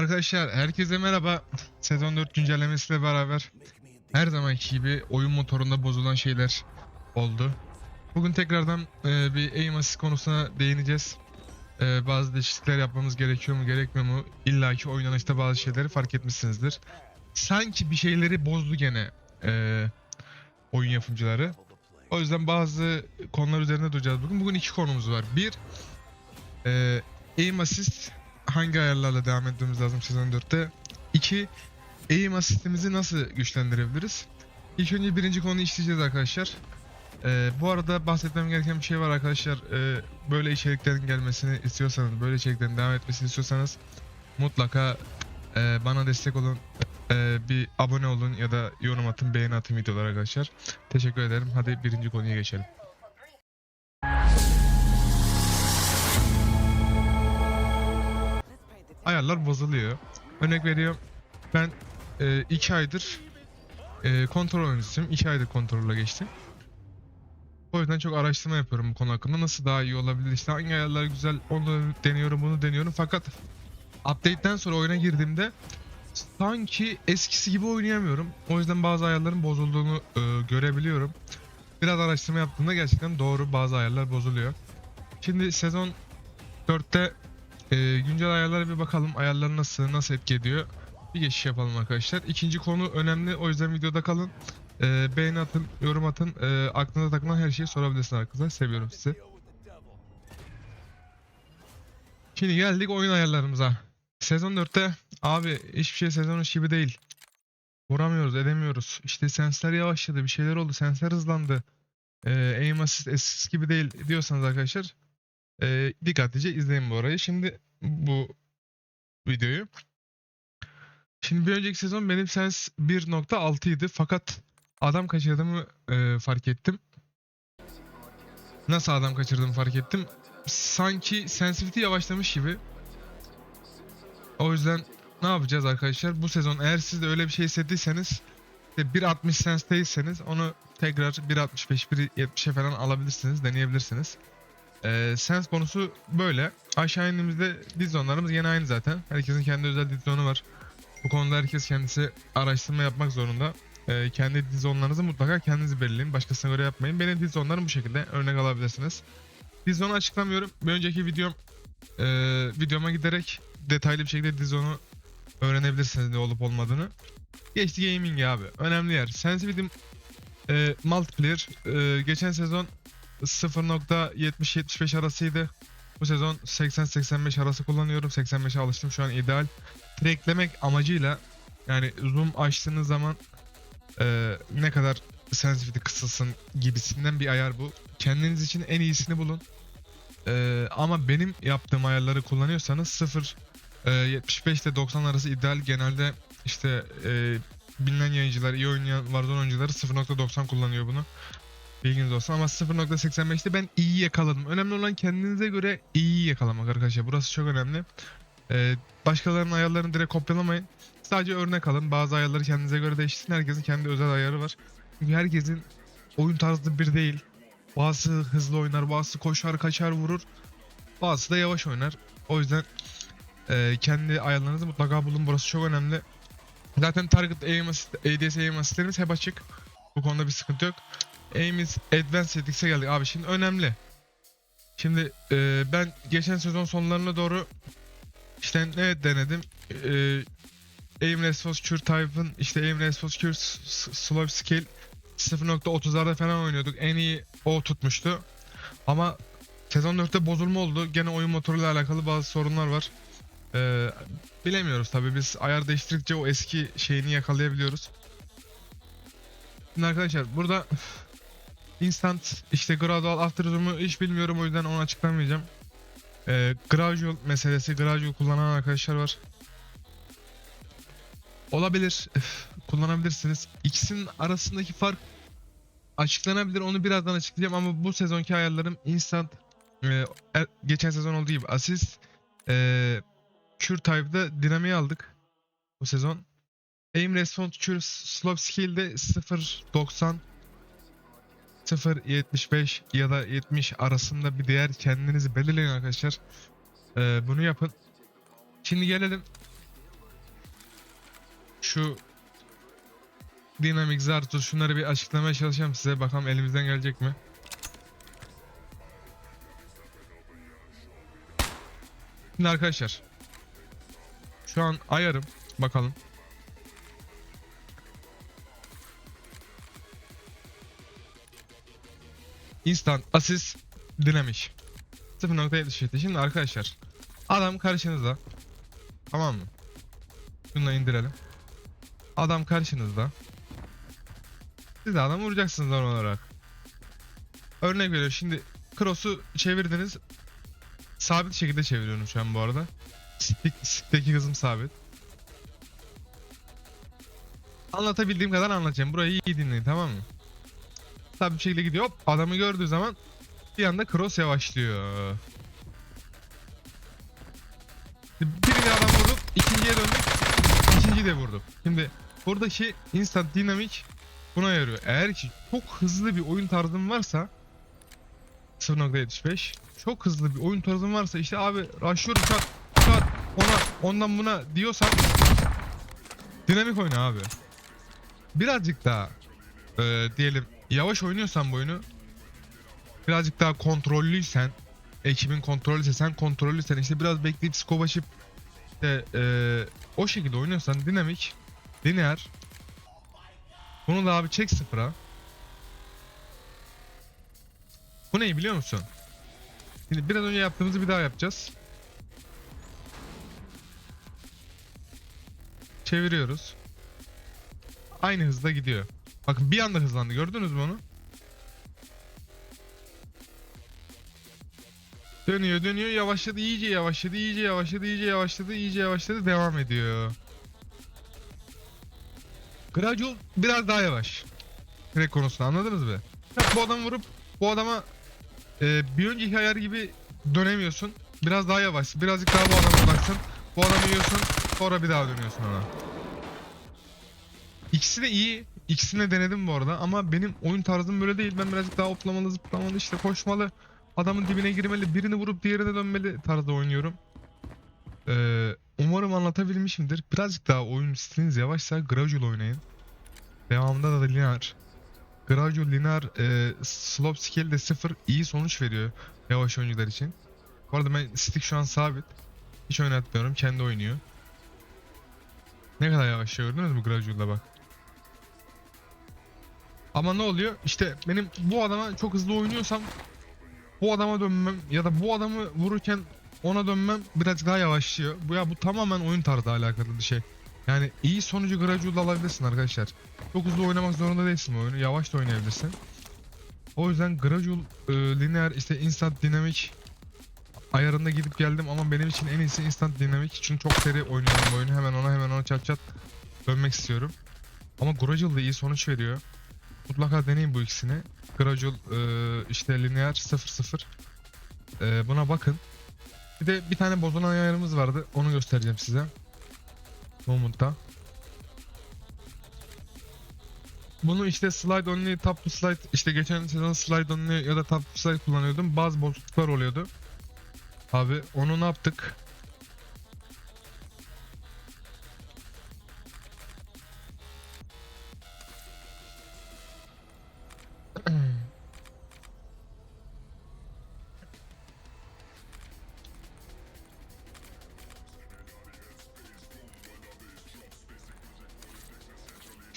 Arkadaşlar herkese merhaba. Sezon 4 güncellemesiyle beraber her zamanki gibi oyun motorunda bozulan şeyler oldu. Bugün tekrardan e, bir aim assist konusuna değineceğiz. E, bazı değişiklikler yapmamız gerekiyor mu gerekmiyor mu? İlla ki oynanışta bazı şeyleri fark etmişsinizdir. Sanki bir şeyleri bozdu gene e, oyun yapımcıları. O yüzden bazı konular üzerinde duracağız bugün. Bugün iki konumuz var. Bir, e, aim assist hangi ayarlarla devam etmemiz lazım sezon 4'te? 2. Aim asistimizi nasıl güçlendirebiliriz? İlk önce birinci konuyu işleyeceğiz arkadaşlar. Ee, bu arada bahsetmem gereken bir şey var arkadaşlar. Ee, böyle içeriklerin gelmesini istiyorsanız, böyle içeriklerin devam etmesini istiyorsanız mutlaka e, bana destek olun. Ee, bir abone olun ya da yorum atın, beğeni atın videolar arkadaşlar. Teşekkür ederim. Hadi birinci konuya geçelim. Ayarlar bozuluyor. Örnek veriyorum. Ben 2 aydır e, kontrol oyuncusuyum. 2 aydır kontrolle geçtim. O yüzden çok araştırma yapıyorum bu konu hakkında. Nasıl daha iyi olabilir? İşte hangi ayarlar güzel onu deniyorum bunu deniyorum. Fakat update'ten sonra oyuna girdiğimde sanki eskisi gibi oynayamıyorum. O yüzden bazı ayarların bozulduğunu e, görebiliyorum. Biraz araştırma yaptığımda gerçekten doğru bazı ayarlar bozuluyor. Şimdi sezon 4'te ee, güncel ayarlara bir bakalım. Ayarlar nasıl, nasıl etki ediyor? Bir geçiş yapalım arkadaşlar. İkinci konu önemli. O yüzden videoda kalın. Ee, beğeni atın, yorum atın. Ee, aklınıza takılan her şeyi sorabilirsiniz arkadaşlar. Seviyorum sizi. Şimdi geldik oyun ayarlarımıza. Sezon 4'te abi hiçbir şey sezon içi gibi değil. Vuramıyoruz, edemiyoruz. İşte sensler yavaşladı, bir şeyler oldu. Sensler hızlandı. Ee, aim assist eskisi gibi değil diyorsanız arkadaşlar ee, dikkatlice izleyin bu arayı. Şimdi bu videoyu. Şimdi bir önceki sezon benim sens 1.6 idi fakat adam kaçırdığımı e, fark ettim. Nasıl adam kaçırdığımı fark ettim. Sanki sensitivity yavaşlamış gibi. O yüzden ne yapacağız arkadaşlar? Bu sezon eğer siz de öyle bir şey hissettiyseniz işte 1.60 sensteyseniz onu tekrar 1.65 1.70'e falan alabilirsiniz, deneyebilirsiniz. Ee, Sense konusu böyle. Aşağı indiğimizde dizonlarımız yine aynı zaten. Herkesin kendi özel dizonu var. Bu konuda herkes kendisi araştırma yapmak zorunda. Ee, kendi dizonlarınızı mutlaka kendiniz belirleyin. Başkasına göre yapmayın. Benim dizonlarım bu şekilde. Örnek alabilirsiniz. Dizonu açıklamıyorum. Bir önceki videom e, videoma giderek detaylı bir şekilde dizonu öğrenebilirsiniz ne olup olmadığını. Geçti gaming abi. Önemli yer. Sensitivity e, multiplayer. E, geçen sezon 0.70-75 arasıydı. Bu sezon 80-85 arası kullanıyorum. 85'e alıştım şu an ideal. Tracklemek amacıyla yani zoom açtığınız zaman e, ne kadar sensitivity kısılsın gibisinden bir ayar bu. Kendiniz için en iyisini bulun. E, ama benim yaptığım ayarları kullanıyorsanız 0 e, 75 ile 90 arası ideal. Genelde işte e, bilinen yayıncılar, iyi oynayan Warzone oyuncuları 0.90 kullanıyor bunu. Bilginiz olsun ama 0.85'te ben iyi yakaladım. Önemli olan kendinize göre iyi yakalamak arkadaşlar. Burası çok önemli. Ee, başkalarının ayarlarını direkt kopyalamayın. Sadece örnek alın. Bazı ayarları kendinize göre değiştirin. Herkesin kendi özel ayarı var. Çünkü herkesin oyun tarzı bir değil. Bazısı hızlı oynar, bazısı koşar, kaçar, vurur. Bazısı da yavaş oynar. O yüzden e, kendi ayarlarınızı mutlaka bulun. Burası çok önemli. Zaten target aim assist, ADS aim assistlerimiz hep açık. Bu konuda bir sıkıntı yok. Aim'iz Advanced Settings'e geldik. Abi şimdi önemli. Şimdi e, ben geçen sezon sonlarına doğru işte ne denedim? E, aim Response Cure Type'ın işte Aim Response Cure Slow Scale 0.30'larda falan oynuyorduk. En iyi o tutmuştu. Ama sezon 4'te bozulma oldu. Gene oyun motoruyla alakalı bazı sorunlar var. Ee, bilemiyoruz tabi biz ayar değiştirdikçe o eski şeyini yakalayabiliyoruz. Şimdi arkadaşlar burada instant işte gradual after zoom'u hiç bilmiyorum o yüzden onu açıklamayacağım. Ee, gradual meselesi gradual kullanan arkadaşlar var. Olabilir. Üf, kullanabilirsiniz. İkisinin arasındaki fark açıklanabilir. Onu birazdan açıklayacağım ama bu sezonki ayarlarım instant e, er- geçen sezon olduğu gibi assist e, Cure Type'da dinamiği aldık bu sezon. Aim Response Cure Slope Skill'de 0.90 0.75 ya da 70 arasında bir değer kendinizi belirleyin arkadaşlar. Ee, bunu yapın. Şimdi gelelim şu dinamik zartı şunları bir açıklamaya çalışacağım size. Bakalım elimizden gelecek mi? Şimdi arkadaşlar. Şu an ayarım. Bakalım. Instant assist dinamik. 0.77. Şimdi arkadaşlar. Adam karşınızda. Tamam mı? Şunu indirelim. Adam karşınızda. Siz de adam vuracaksınız normal olarak. Örnek veriyorum şimdi cross'u çevirdiniz. Sabit şekilde çeviriyorum şu an bu arada. Stick, stick'teki hızım sabit. Anlatabildiğim kadar anlatacağım. Burayı iyi dinleyin tamam mı? Sabit bir şekilde gidiyor. Hop adamı gördüğü zaman bir anda cross yavaşlıyor. Birini adam vurduk, ikinciye döndük, ikinciyi de vurduk. Şimdi buradaki instant dinamik buna yarıyor. Eğer ki çok hızlı bir oyun tarzın varsa 0.75 çok hızlı bir oyun tarzın varsa işte abi rushlıyorum çat çat ona ondan buna diyorsan dinamik oyna abi. Birazcık daha e, diyelim yavaş oynuyorsan bu oyunu birazcık daha kontrollüysen ekibin kontrollüyse sen kontrollüysen işte biraz bekleyip scope açıp işte, e, o şekilde oynuyorsan dinamik lineer bunu da abi çek sıfıra bu ne biliyor musun? Şimdi biraz önce yaptığımızı bir daha yapacağız. Çeviriyoruz. Aynı hızda gidiyor. Bakın bir anda hızlandı. Gördünüz mü onu? Dönüyor dönüyor yavaşladı iyice yavaşladı iyice yavaşladı iyice yavaşladı iyice yavaşladı devam ediyor. Gradual biraz daha yavaş. Crack konusunda anladınız mı? Bu adamı vurup bu adama e, bir önceki ayar gibi dönemiyorsun. Biraz daha yavaş. Birazcık daha bu adama odaksın. Bu adamı yiyorsun. Sonra bir daha dönüyorsun ona. İkisi de iyi. İkisini de denedim bu arada ama benim oyun tarzım böyle değil. Ben birazcık daha hoplamalı, zıplamalı, işte koşmalı, adamın dibine girmeli, birini vurup diğerine dönmeli tarzda oynuyorum. Ee, umarım anlatabilmişimdir. Birazcık daha oyun stiliniz yavaşsa gradual oynayın. Devamında da linear. Gradual linear e, slope scale de 0 iyi sonuç veriyor yavaş oyuncular için. Bu arada ben stick şu an sabit. Hiç oynatmıyorum. Kendi oynuyor. Ne kadar yavaş gördünüz mü gradual'da bak. Ama ne oluyor? İşte benim bu adama çok hızlı oynuyorsam bu adama dönmem ya da bu adamı vururken ona dönmem biraz daha yavaşlıyor. Bu ya bu tamamen oyun tarzı alakalı bir şey. Yani iyi sonucu gradual alabilirsin arkadaşlar. Çok hızlı oynamak zorunda değilsin bu oyunu. Yavaş da oynayabilirsin. O yüzden gradual, e, linear, işte instant dinamik ayarında gidip geldim ama benim için en iyisi instant dinamik. Çünkü çok seri oynuyorum bu oyunu. Hemen ona hemen ona çat çat dönmek istiyorum. Ama gradual da iyi sonuç veriyor. Mutlaka deneyin bu ikisini. Gradual e, işte linear 0-0. E, buna bakın. Bir de bir tane bozulan ayarımız vardı. Onu göstereceğim size. Moment'ta. Bunu işte slide only, to slide işte geçen sezon slide only ya da to slide kullanıyordum. Bazı bozukluklar oluyordu. Abi onu ne yaptık?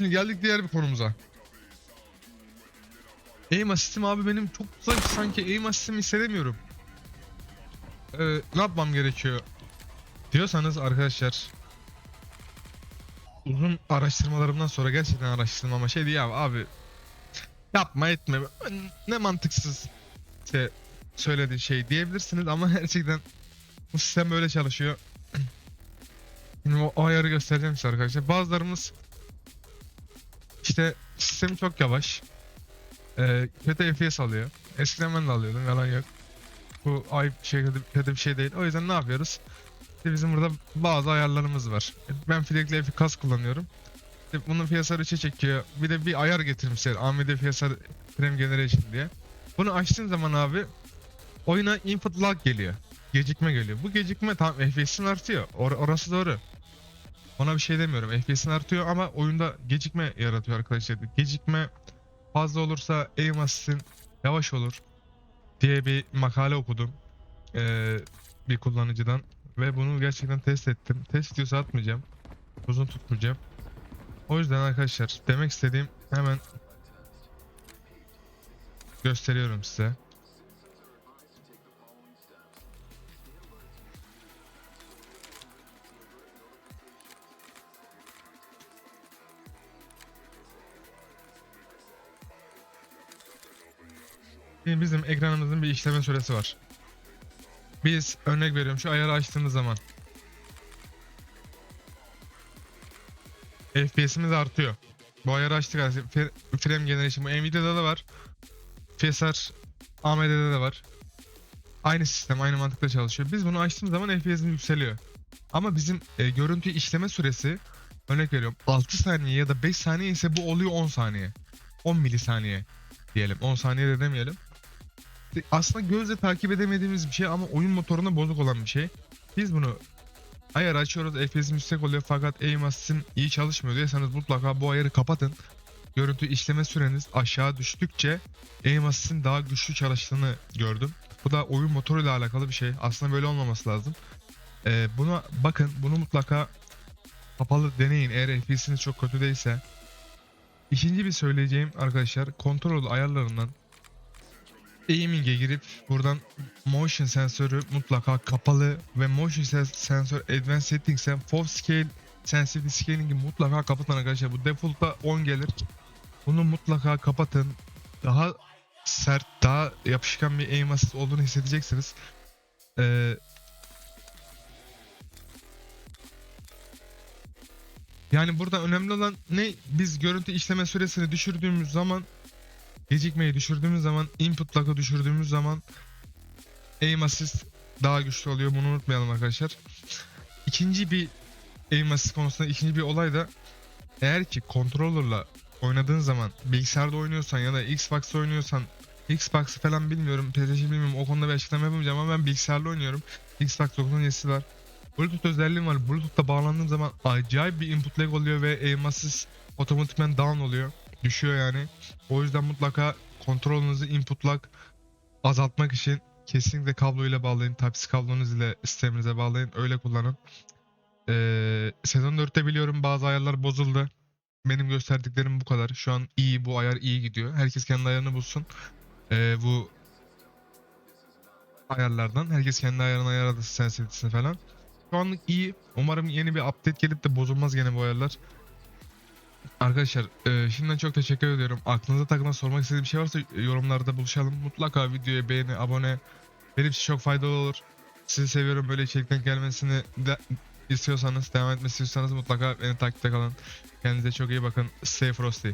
Şimdi geldik diğer bir konumuza. Aim assist'im abi benim çok zayıf sanki aim assist'imi hissedemiyorum. Ee, ne yapmam gerekiyor? Diyorsanız arkadaşlar uzun araştırmalarımdan sonra gerçekten araştırdım ama şey diye abi yapma etme ne mantıksız işte söylediğin şey diyebilirsiniz ama gerçekten bu sistem böyle çalışıyor. Şimdi o ayarı göstereceğim size arkadaşlar. Bazılarımız işte sistemi çok yavaş. Ee, kötü FPS alıyor. Eskiden ben de alıyordum yalan yok. Bu ayıp şey kötü, kötü bir şey değil. O yüzden ne yapıyoruz? İşte bizim burada bazı ayarlarımız var. Ben Fleck'le efikas kullanıyorum. İşte bunun FSR 3'e çekiyor. Bir de bir ayar getirmişler. AMD FSR Frame Generation diye. Bunu açtığın zaman abi oyuna input lag geliyor. Gecikme geliyor. Bu gecikme tam FPS'in artıyor. Or orası doğru. Ona bir şey demiyorum. FPS'in artıyor ama oyunda gecikme yaratıyor arkadaşlar. Gecikme fazla olursa aim assist'in yavaş olur diye bir makale okudum. Ee, bir kullanıcıdan. Ve bunu gerçekten test ettim. Test diyorsa atmayacağım. Uzun tutmayacağım. O yüzden arkadaşlar demek istediğim hemen gösteriyorum size. Bizim ekranımızın bir işleme süresi var. Biz örnek veriyorum şu ayarı açtığımız zaman FPS'imiz artıyor. Bu ayarı açtık artık. Frame Generation bu Nvidia'da da var. FSR AMD'de de var. Aynı sistem, aynı mantıkla çalışıyor. Biz bunu açtığımız zaman FPS'imiz yükseliyor. Ama bizim e, görüntü işleme süresi örnek veriyorum 6 saniye ya da 5 saniye ise bu oluyor 10 saniye. 10 milisaniye diyelim. 10 saniye de demeyelim. Aslında gözle takip edemediğimiz bir şey ama oyun motoruna bozuk olan bir şey. Biz bunu ayar açıyoruz FPS'im yüksek oluyor fakat aim assist'im iyi çalışmıyor diyorsanız mutlaka bu ayarı kapatın. Görüntü işleme süreniz aşağı düştükçe aim assist'in daha güçlü çalıştığını gördüm. Bu da oyun motoruyla alakalı bir şey. Aslında böyle olmaması lazım. Ee, buna bakın bunu mutlaka kapalı deneyin eğer FPS'iniz çok kötü değilse. İkinci bir söyleyeceğim arkadaşlar kontrol ayarlarından aiming'e girip buradan motion sensörü mutlaka kapalı ve motion sen- sensör advanced settings'e full scale sensitivity scaling'i mutlaka kapatın arkadaşlar. Bu default'ta 10 gelir. Bunu mutlaka kapatın. Daha sert, daha yapışkan bir aim assist olduğunu hissedeceksiniz. Ee, yani burada önemli olan ne? Biz görüntü işleme süresini düşürdüğümüz zaman gecikmeyi düşürdüğümüz zaman input lag'ı düşürdüğümüz zaman aim assist daha güçlü oluyor. Bunu unutmayalım arkadaşlar. İkinci bir aim assist konusunda ikinci bir olay da eğer ki controller'la oynadığın zaman bilgisayarda oynuyorsan ya da Xbox'ta oynuyorsan Xbox'ı falan bilmiyorum, PlayStation bilmiyorum. O konuda bir açıklama yapamayacağım ama ben bilgisayarla oynuyorum. Xbox 9'un yesi var. Bluetooth özelliğim var. Bluetooth'ta bağlandığım zaman acayip bir input lag oluyor ve aim assist otomatikman down oluyor. Düşüyor yani. O yüzden mutlaka kontrolünüzü input lag azaltmak için kesinlikle kabloyla bağlayın. Type-C kablonuz ile sisteminize bağlayın. Öyle kullanın. Ee, sezon 4'te biliyorum bazı ayarlar bozuldu. Benim gösterdiklerim bu kadar. Şu an iyi bu ayar iyi gidiyor. Herkes kendi ayarını bulsun. Ee, bu ayarlardan. Herkes kendi ayarını ayarladı sensitivity'sini falan. Şu anlık iyi. Umarım yeni bir update gelip de bozulmaz gene bu ayarlar. Arkadaşlar e, şimdiden çok teşekkür ediyorum. Aklınıza takılan sormak istediğim şey varsa yorumlarda buluşalım. Mutlaka videoya beğeni, abone. Benim için çok faydalı olur. Sizi seviyorum. Böyle içerikten gelmesini de istiyorsanız, devam etmesini istiyorsanız mutlaka beni takipte kalın. Kendinize çok iyi bakın. Stay frosty.